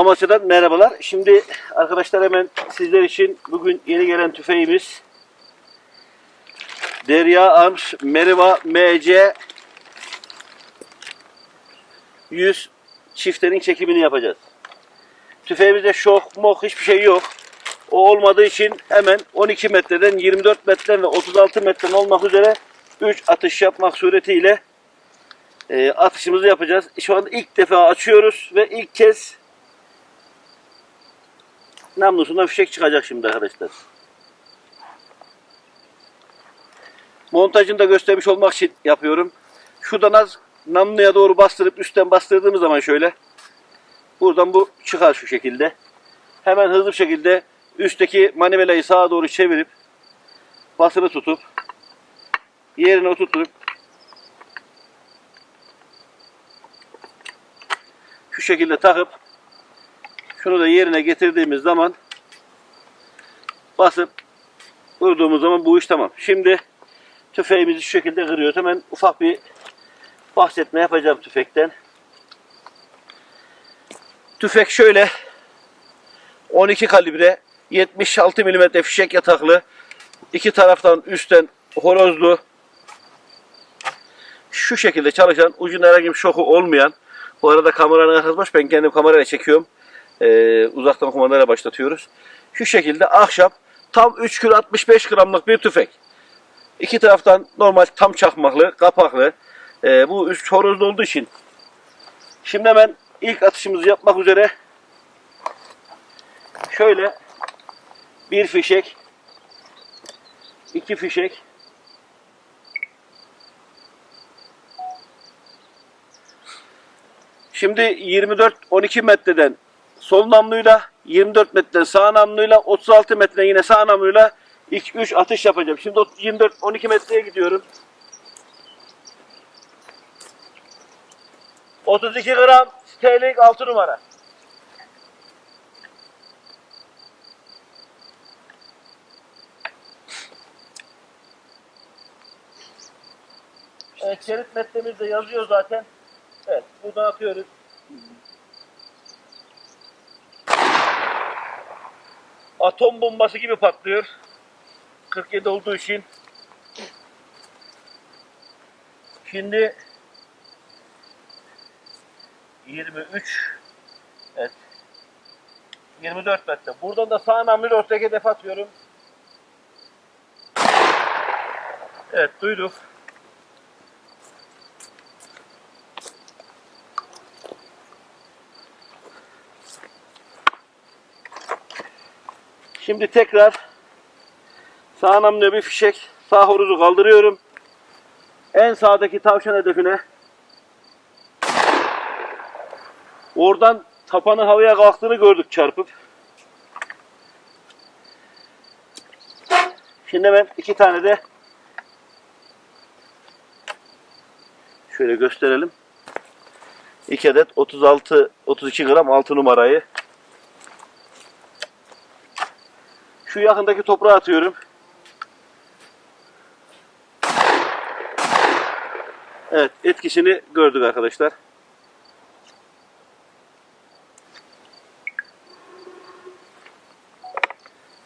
Amasya'dan merhabalar. Şimdi arkadaşlar hemen sizler için bugün yeni gelen tüfeğimiz Derya Arms Meriva MC 100 çiftlerin çekimini yapacağız. Tüfeğimizde şok, mok hiçbir şey yok. O olmadığı için hemen 12 metreden 24 metreden ve 36 metreden olmak üzere 3 atış yapmak suretiyle e, atışımızı yapacağız. Şu anda ilk defa açıyoruz ve ilk kez namlusundan fişek çıkacak şimdi arkadaşlar. Montajını da göstermiş olmak için yapıyorum. Şuradan az namluya doğru bastırıp üstten bastırdığımız zaman şöyle buradan bu çıkar şu şekilde. Hemen hızlı bir şekilde üstteki manivelayı sağa doğru çevirip basılı tutup yerine oturtup şu şekilde takıp şunu da yerine getirdiğimiz zaman basıp vurduğumuz zaman bu iş tamam. Şimdi tüfeğimizi şu şekilde kırıyoruz. Hemen ufak bir bahsetme yapacağım tüfekten. Tüfek şöyle 12 kalibre 76 mm fişek yataklı iki taraftan üstten horozlu şu şekilde çalışan ucunda herhangi bir şoku olmayan bu arada kameranın arkası ben kendim kamerayla çekiyorum Ee, uzaktan kumandayla başlatıyoruz. Şu şekilde ahşap tam 3 kilo 65 gramlık bir tüfek. İki taraftan normal tam çakmaklı kapaklı. Ee, bu üst horozlu olduğu için. Şimdi hemen ilk atışımızı yapmak üzere. Şöyle bir fişek iki fişek. Şimdi 24-12 metreden sol namluyla 24 metreden sağ namluyla 36 metreden yine sağ namluyla 2-3 atış yapacağım. Şimdi 24-12 metreye gidiyorum. 32 gram stelik 6 numara. Evet, şerit metremizde yazıyor zaten. Evet, buradan atıyoruz. Atom bombası gibi patlıyor. 47 olduğu için. Şimdi 23 Evet. 24 metre. Buradan da sağ namluyla ortaya hedef atıyorum. Evet duyduk. Şimdi tekrar sağ namluya bir fişek sağ horuzu kaldırıyorum. En sağdaki tavşan hedefine oradan tapanın havaya kalktığını gördük çarpıp. Şimdi hemen iki tane de şöyle gösterelim. 2 adet 36 32 gram 6 numarayı Şu yakındaki toprağa atıyorum. Evet, etkisini gördük arkadaşlar.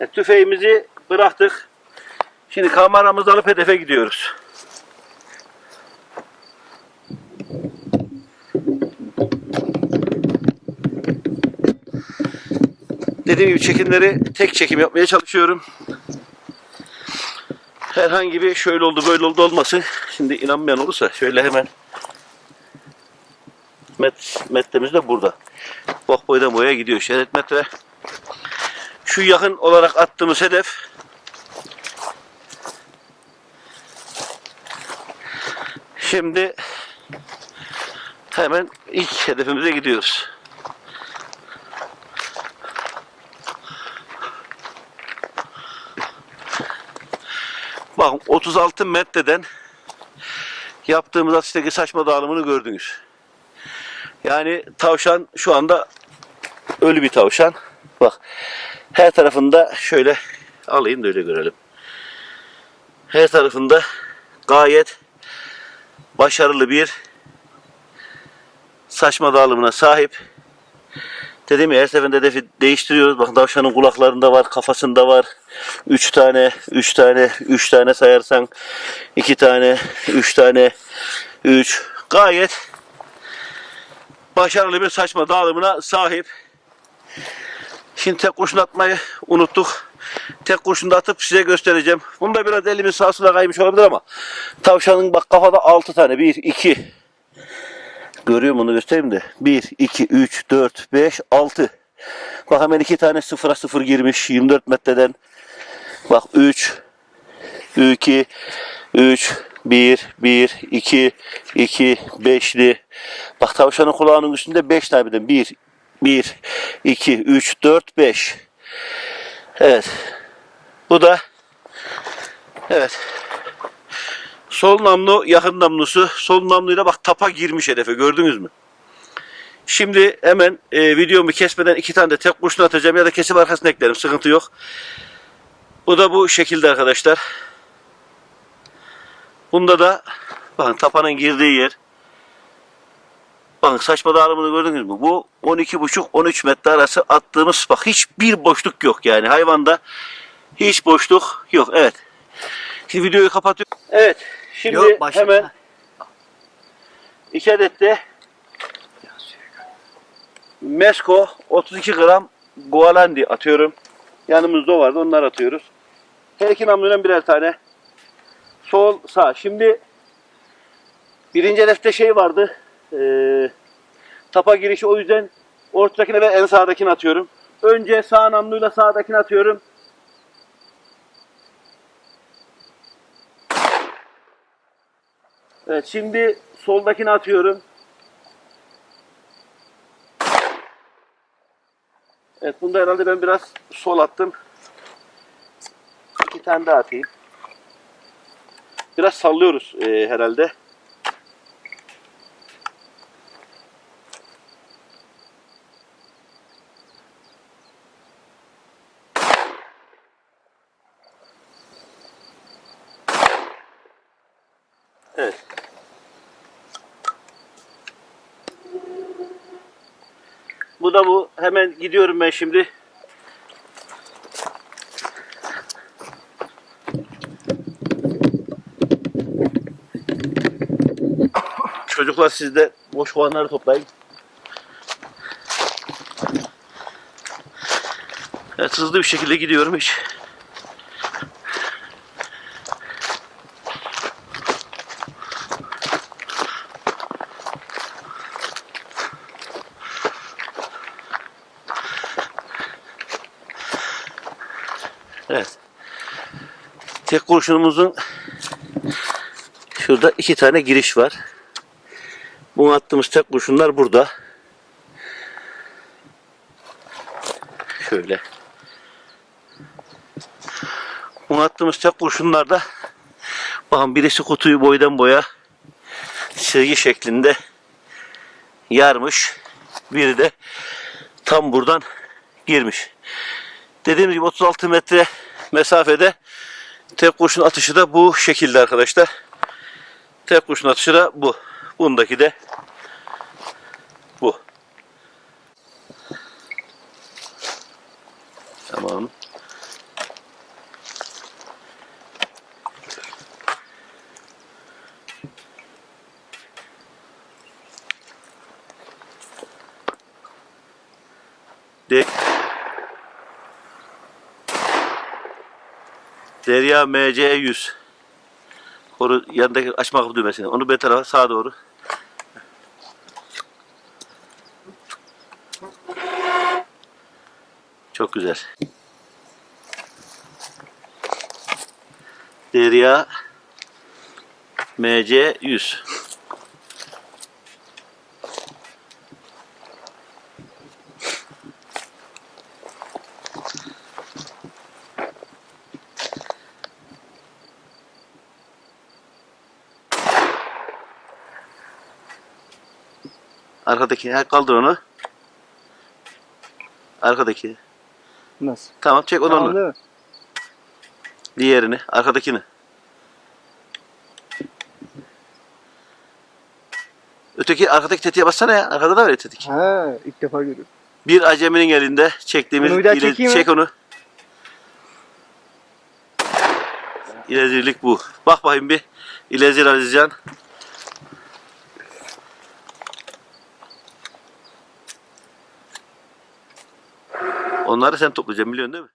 Evet, tüfeğimizi bıraktık. Şimdi kameramızı alıp hedefe gidiyoruz. Dediğim gibi çekimleri tek çekim yapmaya çalışıyorum. Herhangi bir şöyle oldu böyle oldu olmasın. Şimdi inanmayan olursa şöyle hemen met, metremiz de burada. Bak boydan boya gidiyor şerit metre. Şu yakın olarak attığımız hedef Şimdi hemen ilk hedefimize gidiyoruz. Bakın 36 metreden yaptığımız atıştaki saçma dağılımını gördünüz. Yani tavşan şu anda ölü bir tavşan. Bak her tarafında şöyle alayım da öyle görelim. Her tarafında gayet başarılı bir saçma dağılımına sahip. Dedim ya her seferinde hedefi değiştiriyoruz. Bakın tavşanın kulaklarında var, kafasında var. Üç tane, üç tane, üç tane sayarsan iki tane, üç tane, üç. Gayet başarılı bir saçma dağılımına sahip. Şimdi tek kurşun atmayı unuttuk. Tek kurşunu atıp size göstereceğim. Bunda biraz elimin sağa kaymış olabilir ama tavşanın bak kafada 6 tane. 1, 2. Görüyorum onu göstereyim de. 1, 2, 3, 4, 5, 6. Bak hemen 2 tane sıfıra sıfır girmiş 24 metreden. Bak 3, 2, 3, 1, 1, 2, 2, 5'li. Bak tavşanın kulağının üstünde 5 tane birden. 1, 1, 2, 3, 4, 5. Evet. Bu da evet. Sol namlu yakın namlusu. Sol namluyla bak tapa girmiş hedefe gördünüz mü? Şimdi hemen e, videomu kesmeden iki tane de tek kurşun atacağım ya da kesip arkasına eklerim. Sıkıntı yok. Bu da bu şekilde arkadaşlar. Bunda da bakın tapanın girdiği yer. Bakın saçma dağılımını gördünüz mü? Bu 12,5-13 metre arası attığımız bak hiçbir boşluk yok yani. Hayvanda hiç boşluk yok. Evet. Şimdi videoyu kapatıyorum. Evet. Şimdi Yok, başla. hemen iki adet de Mesko 32 gram Gualandi atıyorum. Yanımızda o vardı. Onları atıyoruz. Her iki namluyla birer tane. Sol sağ. Şimdi birinci hedefte şey vardı. Eee tapa girişi o yüzden ortadakine ve en sağdakini atıyorum. Önce sağ namluyla sağdakini atıyorum. Evet şimdi soldakini atıyorum. Evet bunda herhalde ben biraz sol attım. İki tane daha atayım. Biraz sallıyoruz e, herhalde. Bu da bu. Hemen gidiyorum ben şimdi. Çocuklar siz de boş kovanları toplayın. Evet hızlı bir şekilde gidiyorum hiç. Evet. Tek kurşunumuzun şurada iki tane giriş var. Bu attığımız tek kurşunlar burada. Şöyle. Bu attığımız tek kurşunlar da bakın birisi kutuyu boydan boya çizgi şeklinde yarmış. Biri de tam buradan girmiş. Dediğim gibi 36 metre mesafede tek kurşun atışı da bu şekilde arkadaşlar. Tek kurşun atışı da bu. Bundaki de bu. Tamam. De Derya MC 100. Koru yanındaki açma kapı düğmesini. Onu bir tarafa sağa doğru. Çok güzel. Derya MC 100. Arkadaki ha, kaldır onu. Arkadaki. Nasıl? Tamam çek onu. Tamam onu. değil mi? Diğerini, arkadakini. Öteki arkadaki tetiğe bassana ya. Arkada da var ya tetik. Ha, ilk defa görüyorum. Bir aceminin elinde çektiğimiz Bunu bir daha ile- çekeyim mi? çek onu. İlezirlik bu. Bak bakayım bir. İlezir Azizcan. Onları sen toplayacaksın biliyorsun değil mi?